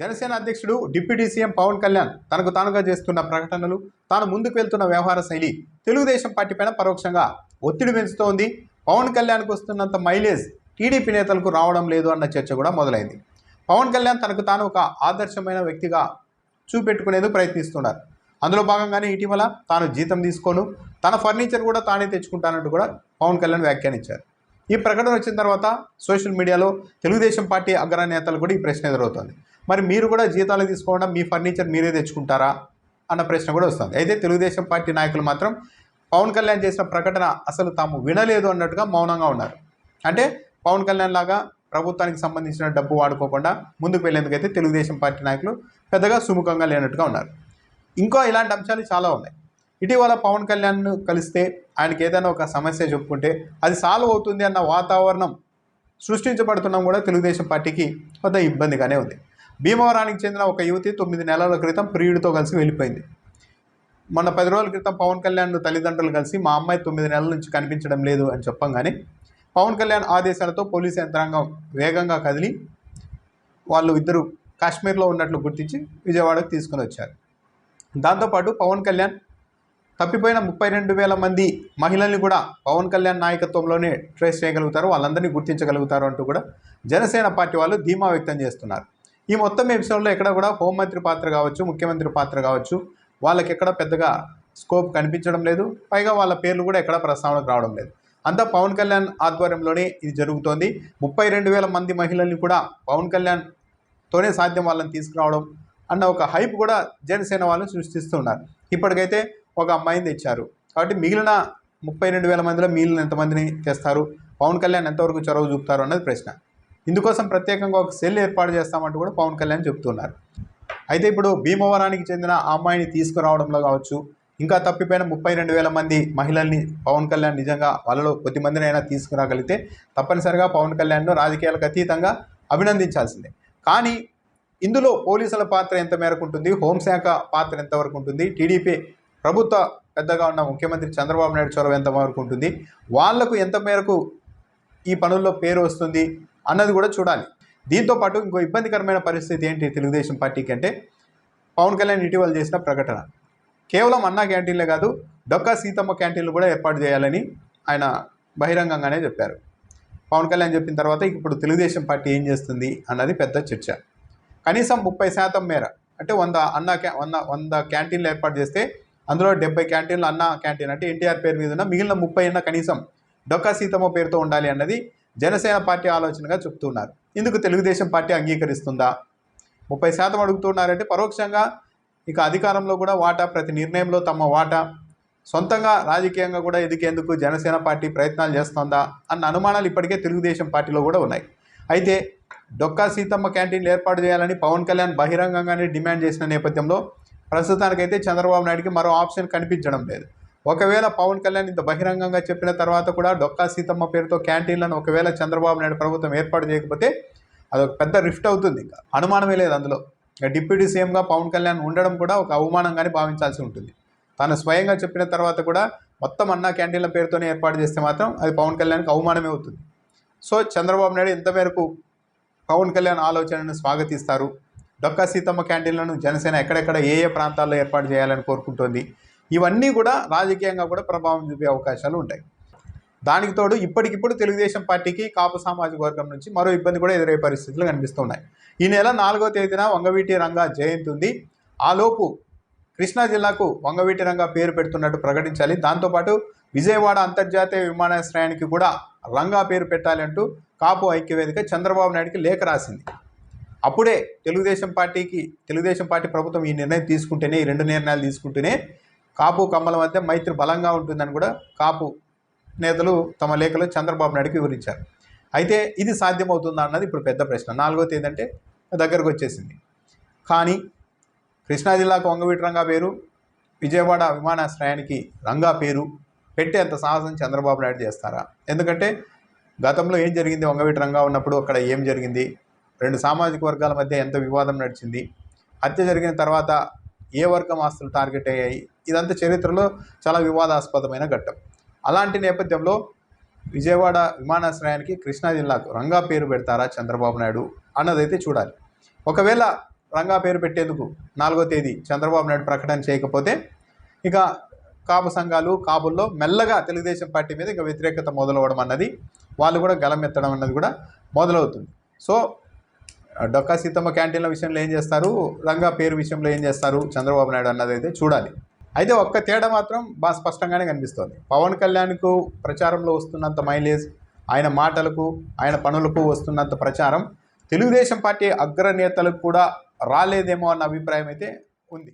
జనసేన అధ్యక్షుడు deputy CM Pawan Kalyan తనకు తానుగా చేస్తున్న ప్రకటనలు తాను ముందుకు వెళ్తున్న వ్యవహార శైలి తెలుగుదేశం పార్టీ పైన పరోక్షంగా ఒత్తిడి పెంచుతోంది. పవన్ కళ్యాణ్కు వస్తున్నంత మైలేజ్ టీడీపీ నేతలకు రావడం లేదు అన్న చర్చ కూడా మొదలైంది. పవన్ కళ్యాణ్ తనకు తాను ఒక ఆదర్శమైన వ్యక్తిగా చూపెట్టుకునేందుకు ప్రయత్నిస్తున్నారు. అందులో భాగంగానే ఇటీవల తాను జీతం తీసుకోను తన ఫర్నిచర్ కూడా తానే తెచ్చుకుంటానంటూ కూడా పవన్ కళ్యాణ్ వ్యాఖ్యానించారు. ఈ ప్రకటన వచ్చిన తర్వాత సోషల్ మీడియాలో తెలుగుదేశం పార్టీ అగ్రనేతలు కూడా ఈ ప్రశ్న ఎదురవుతోంది. మరి మీరు కూడా జీతాలు తీసుకోవడం మీ ఫర్నిచర్ మీరే తెచ్చుకుంటారా? అన్న ప్రశ్న కూడా వస్తుంది. అయితే తెలుగుదేశం పార్టీ నాయకులు మాత్రం పవన్ కళ్యాణ్ చేసిన ప్రకటన అసలు తాము వినలేదు అన్నట్టుగా మౌనంగా ఉన్నారు. అంటే పవన్ కళ్యాణ్ లాగా ప్రభుత్వానికి సంబంధించిన డబ్బు వాడుకోకుండా ముందుకు వెళ్ళేందుకైతే తెలుగుదేశం పార్టీ నాయకులు పెద్దగా సుముఖంగా లేనట్టుగా ఉన్నారు. ఇంకా ఇలాంటి అంశాలు చాలా ఉన్నాయి. ఇటీవల పవన్ కళ్యాణ్ను కలిస్తే ఆయనకి ఏదైనా ఒక సమస్య చెప్పుకుంటే అది సాల్వ్ అవుతుంది అన్న వాతావరణం సృష్టించబడుతున్నాం కూడా తెలుగుదేశం పార్టీకి కొంత ఇబ్బందిగానే ఉంది. భీమవరానికి చెందిన ఒక యువతి తొమ్మిది నెలల క్రితం ప్రియుడితో కలిసి వెళ్ళిపోయింది. మొన్న పది రోజుల క్రితం పవన్ కళ్యాణ్ తల్లిదండ్రులు కలిసి మా అమ్మాయి తొమ్మిది నెలల నుంచి కనిపించడం లేదు అని చెప్పంగానే పవన్ కళ్యాణ్ ఆదేశాలతో పోలీసు యంత్రాంగం వేగంగా కదిలి వాళ్ళు ఇద్దరు కాశ్మీర్లో ఉన్నట్లు గుర్తించి విజయవాడకు తీసుకుని వచ్చారు. దాంతోపాటు పవన్ కళ్యాణ్ తప్పిపోయిన ముప్పై రెండు వేల మంది మహిళల్ని కూడా పవన్ కళ్యాణ్ నాయకత్వంలోనే ట్రేస్ చేయగలుగుతారు వాళ్ళందరినీ గుర్తించగలుగుతారు అంటూ కూడా జనసేన పార్టీ వాళ్ళు ధీమా వ్యక్తం చేస్తున్నారు. ఈ మొత్తం ఎపిసోడ్లో ఎక్కడ కూడా హోంమంత్రి పాత్ర కావచ్చు ముఖ్యమంత్రి పాత్ర కావచ్చు వాళ్ళకి ఎక్కడ పెద్దగా స్కోప్ కనిపించడం లేదు. పైగా వాళ్ళ పేర్లు కూడా ఎక్కడ ప్రస్తావనకు రావడం లేదు. అంతా పవన్ కళ్యాణ్ ఆధ్వర్యంలోనే ఇది జరుగుతోంది. ముప్పై రెండు వేల మంది మహిళల్ని కూడా పవన్ కళ్యాణ్తోనే సాధ్యం వాళ్ళని తీసుకురావడం అన్న ఒక హైప్ కూడా జనసేన వాళ్ళు సృష్టిస్తున్నారు. ఇప్పటికైతే ఒక అమ్మాయిని తెచ్చారు. కాబట్టి మిగిలిన ముప్పై రెండు వేల మందిలో మిగిలిన ఎంతమందిని తెస్తారు? పవన్ కళ్యాణ్ ఎంతవరకు చొరవ చూపుతారు అన్నది ప్రశ్న. ఇందుకోసం ప్రత్యేకంగా ఒక సెల్ ఏర్పాటు చేస్తామంటూ కూడా పవన్ కళ్యాణ్ చెప్తున్నారు. అయితే ఇప్పుడు భీమవరానికి చెందిన ఆ అమ్మాయిని తీసుకురావడంలో కావచ్చు ఇంకా తప్పిపోయిన ముప్పై రెండు వేల మంది మహిళల్ని పవన్ కళ్యాణ్ నిజంగా వాళ్ళలో కొద్ది మందినైనా తీసుకురాగలిగితే తప్పనిసరిగా పవన్ కళ్యాణ్ను రాజకీయాలకు అతీతంగా అభినందించాల్సిందే. కానీ ఇందులో పోలీసుల పాత్ర ఎంత మేరకు ఉంటుంది హోంశాఖ పాత్ర ఎంతవరకు ఉంటుంది టీడీపీ ప్రభుత్వ పెద్దగా ఉన్న ముఖ్యమంత్రి చంద్రబాబు నాయుడు చొరవ ఎంతవరకు ఉంటుంది వాళ్ళకు ఎంత మేరకు ఈ పనుల్లో పేరు వస్తుంది అన్నది కూడా చూడాలి. దీంతో పాటు ఇంకో ఇబ్బందికరమైన పరిస్థితి ఏంటి తెలుగుదేశం పార్టీకి అంటే పవన్ కళ్యాణ్ ఇటీవల చేసిన ప్రకటన. కేవలం అన్నా క్యాంటీన్లే కాదు డొక్కా సీతమ్మ క్యాంటీన్లు కూడా ఏర్పాటు చేయాలని ఆయన బహిరంగంగానే చెప్పారు. పవన్ కళ్యాణ్ చెప్పిన తర్వాత ఇప్పుడు తెలుగుదేశం పార్టీ ఏం చేస్తుంది అన్నది పెద్ద చర్చ. కనీసం ముప్పై శాతం మేర అంటే వంద అన్న క్యా వంద వంద క్యాంటీన్లు ఏర్పాటు చేస్తే అందులో డెబ్బై క్యాంటీన్లు అన్న క్యాంటీన్ అంటే ఎన్టీఆర్ పేరు మీద ఉన్న మిగిలిన ముప్పై అన్న కనీసం డొక్కా సీతమ్మ పేరుతో ఉండాలి అన్నది జనసేన పార్టీ ఆలోచనగా చెప్తున్నారు. ఇందుకు తెలుగుదేశం పార్టీ అంగీకరిస్తుందా? ముప్పై శాతం అడుగుతున్నారంటే పరోక్షంగా ఇక అధికారంలో కూడా వాటా ప్రతి నిర్ణయంలో తమ వాటా. సొంతంగా రాజకీయంగా కూడా ఎదిగేందుకు జనసేన పార్టీ ప్రయత్నాలు చేస్తుందా అన్న అనుమానాలు ఇప్పటికే తెలుగుదేశం పార్టీలో కూడా ఉన్నాయి. అయితే డొక్కా సీతమ్మ క్యాంటీన్లు ఏర్పాటు చేయాలని పవన్ కళ్యాణ్ బహిరంగంగానే డిమాండ్ చేసిన నేపథ్యంలో ప్రస్తుతానికైతే చంద్రబాబు నాయుడికి మరో ఆప్షన్ కనిపించడం లేదు. ఒకవేళ పవన్ కళ్యాణ్ ఇంత బహిరంగంగా చెప్పిన తర్వాత కూడా డొక్కా సీతమ్మ పేరుతో క్యాంటీన్లను ఒకవేళ చంద్రబాబు నాయుడు ప్రభుత్వం ఏర్పాటు చేయకపోతే అదొక పెద్ద రిఫ్ట్ అవుతుంది ఇంకా. అనుమానమే లేదు అందులో. డిప్యూటీ సీఎంగా పవన్ కళ్యాణ్ ఉండడం కూడా ఒక అవమానంగానే భావించాల్సి ఉంటుంది. తాను స్వయంగా చెప్పిన తర్వాత కూడా మొత్తం అన్నా క్యాంటీన్ల పేరుతోనే ఏర్పాటు చేస్తే మాత్రం అది పవన్ కళ్యాణ్కి అవమానమే అవుతుంది. సో చంద్రబాబు నాయుడు ఇంతమేరకు పవన్ కళ్యాణ్ ఆలోచనను స్వాగతిస్తారు? డొక్కా సీతమ్మ క్యాంటీన్లను జనసేన ఎక్కడెక్కడ ఏ ఏ ప్రాంతాల్లో ఏర్పాటు చేయాలని కోరుకుంటోంది? ఇవన్నీ కూడా రాజకీయంగా కూడా ప్రభావం చూపే అవకాశాలు ఉంటాయి. దానికి తోడు ఇప్పటికిప్పుడు తెలుగుదేశం పార్టీకి కాపు సామాజిక వర్గం నుంచి మరో ఇబ్బంది కూడా ఎదురయ్యే పరిస్థితులు కనిపిస్తున్నాయి. ఈ నెల నాలుగో తేదీన వంగవీటి రంగా జయంతి ఉంది. ఆలోపు కృష్ణా జిల్లాకు వంగవీటి రంగా పేరు పెడుతున్నట్టు ప్రకటించాలి. దాంతోపాటు విజయవాడ అంతర్జాతీయ విమానాశ్రయానికి కూడా రంగా పేరు పెట్టాలి అంటూ కాపు ఐక్యవేదిక చంద్రబాబు నాయుడికి లేఖ రాసింది. అప్పుడే తెలుగుదేశం పార్టీకి తెలుగుదేశం పార్టీ ప్రభుత్వం ఈ నిర్ణయం తీసుకుంటేనే ఈ రెండు నిర్ణయాలు తీసుకుంటేనే కాపు కమ్మల మధ్య మైత్రి బలంగా ఉంటుందని కూడా కాపు నేతలు తమ లేఖలో చంద్రబాబు నాయుడుకి వివరించారు. అయితే ఇది సాధ్యమవుతుందా అన్నది ఇప్పుడు పెద్ద ప్రశ్న. నాలుగోది ఏంటంటే దగ్గరకు వచ్చేసింది. కానీ కృష్ణా జిల్లాకు వంగవీటి రంగా పేరు విజయవాడ విమానాశ్రయానికి రంగా పేరు పెట్టే అంత సాహసం చంద్రబాబు నాయుడు చేస్తారా? ఎందుకంటే గతంలో ఏం జరిగింది? వంగవీటి రంగా ఉన్నప్పుడు అక్కడ ఏం జరిగింది? రెండు సామాజిక వర్గాల మధ్య ఎంత వివాదం నడిచింది? హత్య జరిగిన తర్వాత ఏ వర్గం ఆస్తులు టార్గెట్ అయ్యాయి? ఇదంతా చరిత్రలో చాలా వివాదాస్పదమైన ఘట్టం. అలాంటి నేపథ్యంలో విజయవాడ విమానాశ్రయానికి కృష్ణా జిల్లాకు రంగా పేరు పెడతారా చంద్రబాబు నాయుడు? అన్నదైతే చూడాలి. ఒకవేళ రంగా పేరు పెట్టేందుకు నాలుగో తేదీ చంద్రబాబు నాయుడు ప్రకటన చేయకపోతే ఇక కాపు సంఘాలు కాబుల్లో మెల్లగా తెలుగుదేశం పార్టీ మీద ఇక వ్యతిరేకత మొదలవడం అన్నది వాళ్ళు కూడా గలం ఎత్తడం అన్నది కూడా మొదలవుతుంది. సో డొక్కా సీతమ్మ క్యాంటీన్ల విషయంలో ఏం చేస్తారు? రంగా పేరు విషయంలో ఏం చేస్తారు? చంద్రబాబు నాయుడు అన్నది అయితే చూడాలి. అయితే ఒక్క తేడా మాత్రం బాగా స్పష్టంగానే కనిపిస్తోంది. పవన్ కళ్యాణ్కు ప్రచారంలో వస్తున్నంత మైలేజ్ ఆయన మాటలకు ఆయన పనులకు వస్తున్నంత ప్రచారం తెలుగుదేశం పార్టీ అగ్రనేతలకు కూడా రాలేదేమో అన్న అభిప్రాయం అయితే ఉంది.